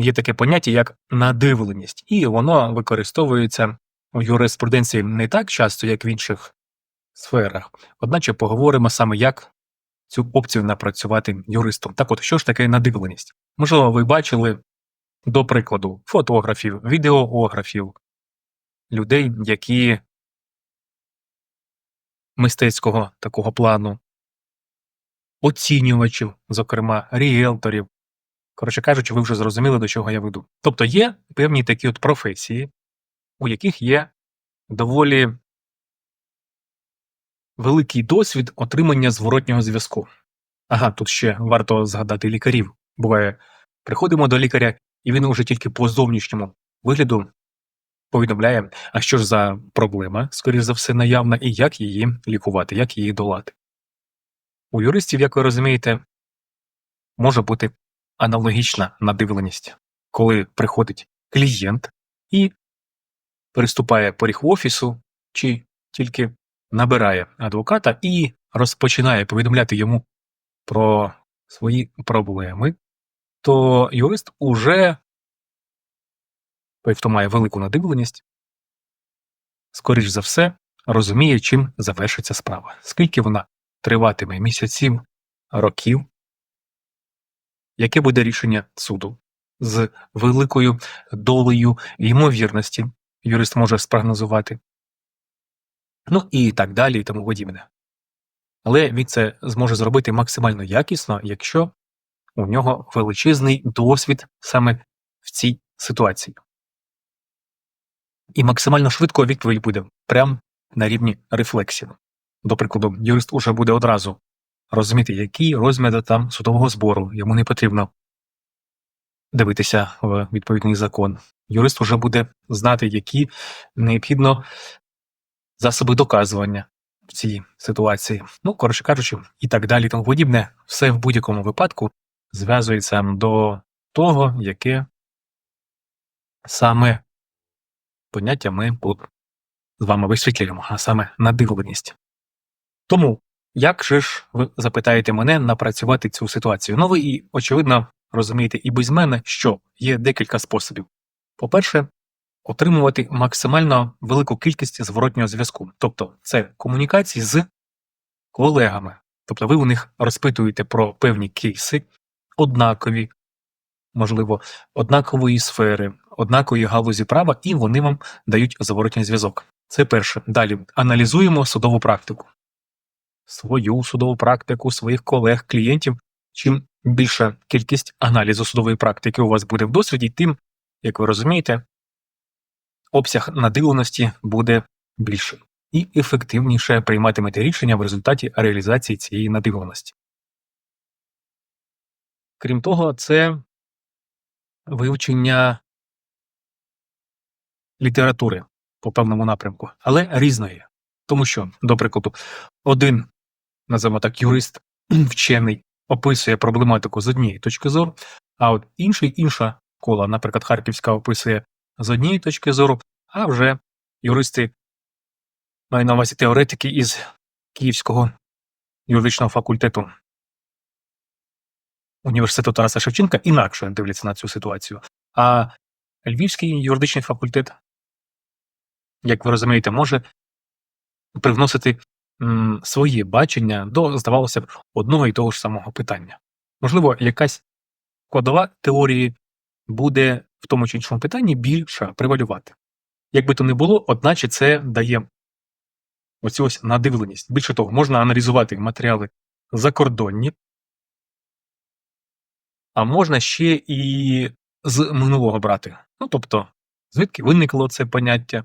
є таке поняття як надивленість, і воно використовується в юриспруденції не так часто, як в інших сферах. Одначе поговоримо саме, як цю опцію напрацювати юристом. Так от, що ж таке надивленість? Можливо, ви бачили, до прикладу, фотографів, відеографів, людей, які мистецького такого плану, оцінювачів, зокрема, ріелторів. Коротше кажучи, ви вже зрозуміли, до чого я веду. Тобто є певні такі от професії, у яких є доволі великий досвід отримання зворотнього зв'язку. Ага, тут ще варто згадати лікарів. Буває, приходимо до лікаря, і він уже тільки по зовнішньому вигляду повідомляє, а що ж за проблема, скоріш за все, наявна, і як її лікувати, як її долати. У юристів, як ви розумієте, може бути аналогічна надивленість, коли приходить клієнт і переступає поріг офісу, чи тільки набирає адвоката і розпочинає повідомляти йому про свої проблеми, то юрист уже, той, хто має велику надивленість, скоріш за все, розуміє, чим завершиться справа, скільки вона триватиме місяців, років, яке буде рішення суду з великою долею ймовірності, юрист може спрогнозувати, ну і так далі, і тому подібне. Але він це зможе зробити максимально якісно, якщо у нього величезний досвід саме в цій ситуації. І максимально швидко відповідь буде прямо на рівні рефлексів. До прикладу, юрист уже буде одразу розуміти, які розміри там судового збору, йому не потрібно дивитися в відповідний закон. Юрист уже буде знати, які необхідно засоби доказування в цій ситуації. Ну, коротше кажучи, і так далі, тому подібне, все в будь-якому випадку зв'язується до того, яке саме поняття ми з вами висвітлюємо, а саме надивленість. Тому, як же ж ви запитаєте мене напрацювати цю ситуацію? Ну, ви і, очевидно, розумієте і без мене, що є декілька способів. По-перше, отримувати максимально велику кількість зворотнього зв'язку. Тобто це комунікації з колегами. Тобто ви у них розпитуєте про певні кейси, однакові, можливо, однакової сфери, однакової галузі права, і вони вам дають зворотній зв'язок. Це перше. Далі аналізуємо судову практику. Свою судову практику, своїх колег, клієнтів. Чим більша кількість аналізу судової практики у вас буде в досвіді, тим, як ви розумієте, обсяг надивленості буде більший і ефективніше прийматимете рішення в результаті реалізації цієї надивленості. Крім того, це вивчення літератури по певному напрямку, але різної. Тому що, до прикладу, один, називаємо так, юрист, вчений, описує проблематику з однієї точки зору, а от інший інша кола, наприклад, Харківська описує з однієї точки зору, а вже юристи маю на увазі теоретики із Київського юридичного факультету університету Тараса Шевченка інакше дивляться на цю ситуацію. А Львівський юридичний факультет, як ви розумієте, може привносити м, своє бачення до, здавалося б, одного і того ж самого питання. Можливо, якась складова теорії буде в тому чи іншому питанні більше превалювати. Як би то не було, одначе це дає оцю ось надивленість. Більше того, можна аналізувати матеріали закордонні, а можна ще і з минулого брати. Ну тобто, звідки виникло це поняття,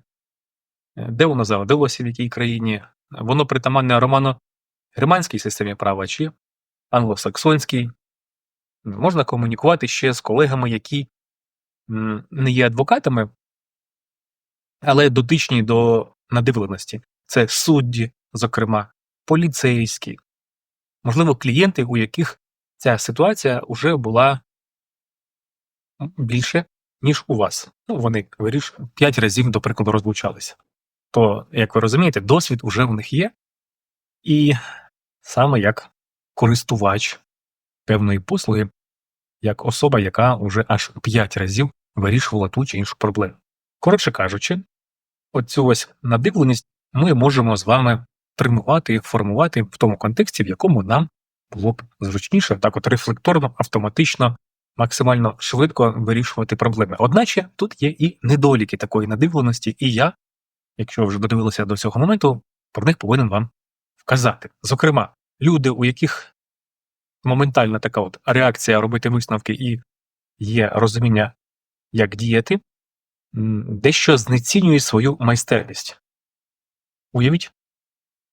е, де воно зародилося в якій країні, воно притаманне романо-германській системі права чи англосаксонській. Можна комунікувати ще з колегами, які не є адвокатами, але дотичні до надивленості. Це судді, зокрема, поліцейські, можливо, клієнти, у яких ця ситуація вже була більше, ніж у вас. Ну, вони виріш п'ять разів, до прикладу, розлучалися. То, як ви розумієте, досвід уже в них є, і саме як користувач певної послуги, як особа, яка вже аж 5 разів вирішувала ту чи іншу проблему. Коротше кажучи, оцю ось надивленість ми можемо з вами тренувати і формувати в тому контексті, в якому нам було б зручніше, так от рефлекторно, автоматично, максимально швидко вирішувати проблеми. Одначе тут є і недоліки такої надивленості, і я, якщо вже додивилися до цього моменту, про них повинен вам вказати. Зокрема, люди, у яких моментальна така от реакція робити висновки і є розуміння, як діяти, дещо знецінює свою майстерність. Уявіть,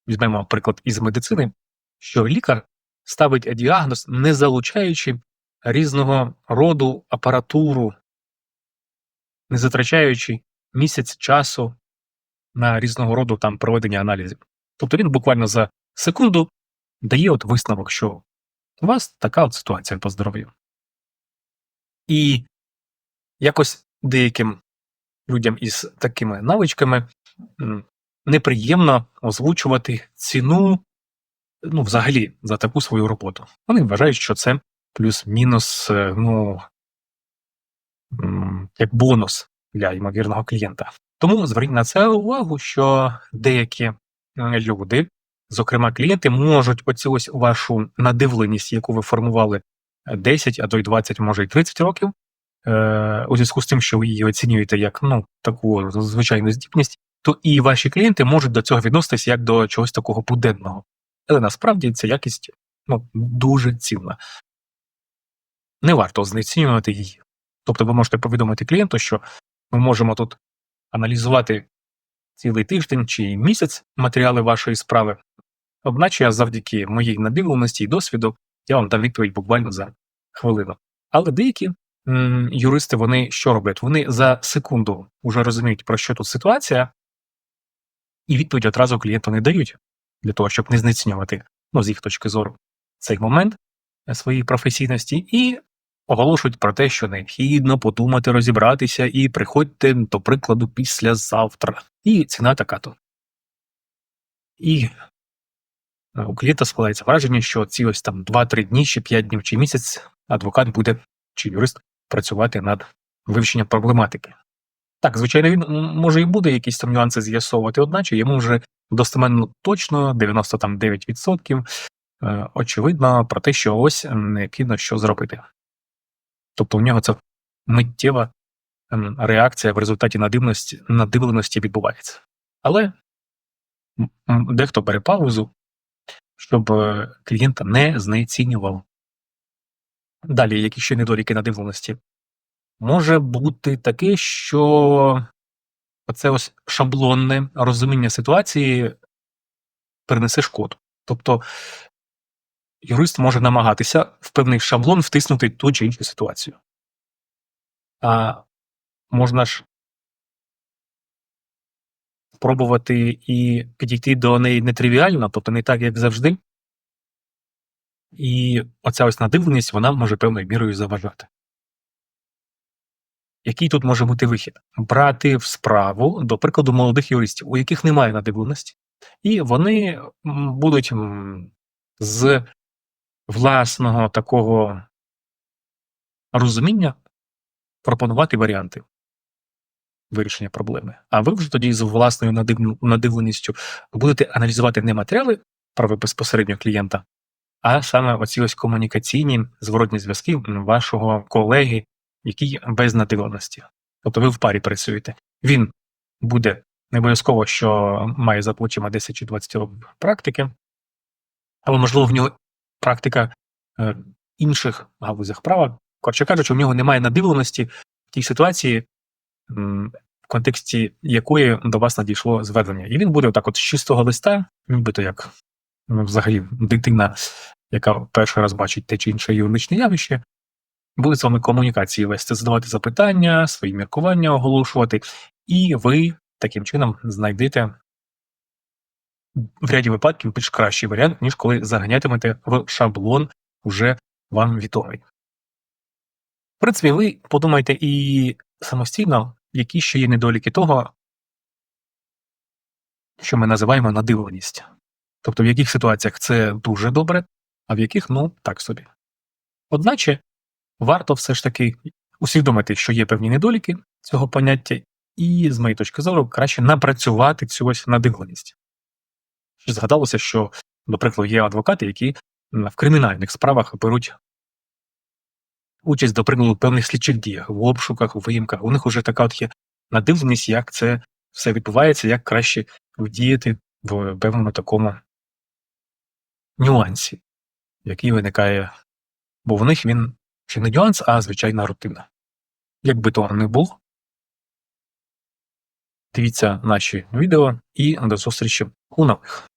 візьмемо приклад із медицини, що лікар ставить діагноз, не залучаючи різного роду апаратуру, не затрачаючи місяць часу на різного роду там проведення аналізів. Тобто він буквально за секунду дає от висновок, що у вас така от ситуація по здоров'ю. І якось деяким людям із такими навичками неприємно озвучувати ціну ну, взагалі за таку свою роботу. Вони вважають, що це плюс-мінус, е, ну, як бонус для ймовірного клієнта. Тому зверніть на це увагу, що деякі е, люди, зокрема клієнти, можуть оцю ось вашу надивленість, яку ви формували 10, а то й 20, може й 30 років, е, у зв'язку з тим, що ви її оцінюєте як ну, таку звичайну здібність, то і ваші клієнти можуть до цього відноситись як до чогось такого буденного. Але насправді ця якість ну, дуже цінна. Не варто знецінювати її. Тобто ви можете повідомити клієнту, що ми можемо тут аналізувати цілий тиждень чи місяць матеріали вашої справи. Одначе завдяки моїй надивленості і досвіду я вам дам відповідь буквально за хвилину. Але деякі м, юристи вони що роблять? Вони за секунду вже розуміють, про що тут ситуація, і відповідь одразу клієнту не дають для того, щоб не знецінювати, ну, з їх точки зору, цей момент своєї професійності, і оголошують про те, що необхідно подумати, розібратися, і приходьте, до прикладу, післязавтра. І ціна така то. І е, у клієнта складається враження, що ці ось там 2-3 дні, чи 5 днів, чи місяць адвокат буде чи юрист працювати над вивченням проблематики. Так, звичайно, він може і буде якісь там нюанси з'ясовувати, одначе йому вже достеменно точно 99% е, очевидно про те, що ось необхідно що зробити. Тобто в нього це миттєва ем, реакція в результаті надивленості, надивленості відбувається. Але дехто бере паузу, щоб е, клієнта не знецінював. Далі, які ще недоліки надивленості? Може бути таке, що оце ось шаблонне розуміння ситуації перенесе шкоду. Тобто юрист може намагатися в певний шаблон втиснути ту чи іншу ситуацію. А можна ж спробувати і підійти до неї нетривіально, тобто не так, як завжди. І оця ось надивленість вона може певною мірою заважати. Який тут може бути вихід? Брати в справу, до прикладу, молодих юристів, у яких немає надивленості, і вони будуть з власного такого розуміння пропонувати варіанти вирішення проблеми. А ви вже тоді з власною надив- надивленістю будете аналізувати не матеріали прави безпосередньо клієнта, а саме оці ось комунікаційні зворотні зв'язки вашого колеги, який без надивленості. Тобто ви в парі працюєте. Він буде не обов'язково, що має за плечима 10 чи 20 років практики, але можливо в нього практика е, інших галузях права. Коротше кажучи, у нього немає надивленості в тій ситуації, в контексті якої до вас надійшло звернення. І він буде отак от з чистого листа, нібито як ну, взагалі дитина, яка перший раз бачить те чи інше юридичне явище, буде з вами комунікації вести, задавати запитання, свої міркування оголошувати, і ви таким чином знайдете в ряді випадків більш кращий варіант, ніж коли заганятимете в шаблон вже вам відомий. В принципі, ви подумайте і самостійно, які ще є недоліки того, що ми називаємо надивленість. Тобто в яких ситуаціях це дуже добре, а в яких ну так собі. Одначе варто все ж таки усвідомити, що є певні недоліки цього поняття, і, з моєї точки зору, краще напрацювати цю ось надивленість. Згадалося, що, до прикладу, є адвокати, які в кримінальних справах беруть участь, до прикладу, певних слідчих діях, в обшуках, в виїмках. У них вже така от є надивленість, як це все відбувається, як краще вдіяти в певному такому нюансі, який виникає, бо в них він чи не нюанс, а звичайна рутина. Як би то не було, дивіться наші відео і до зустрічі у нових.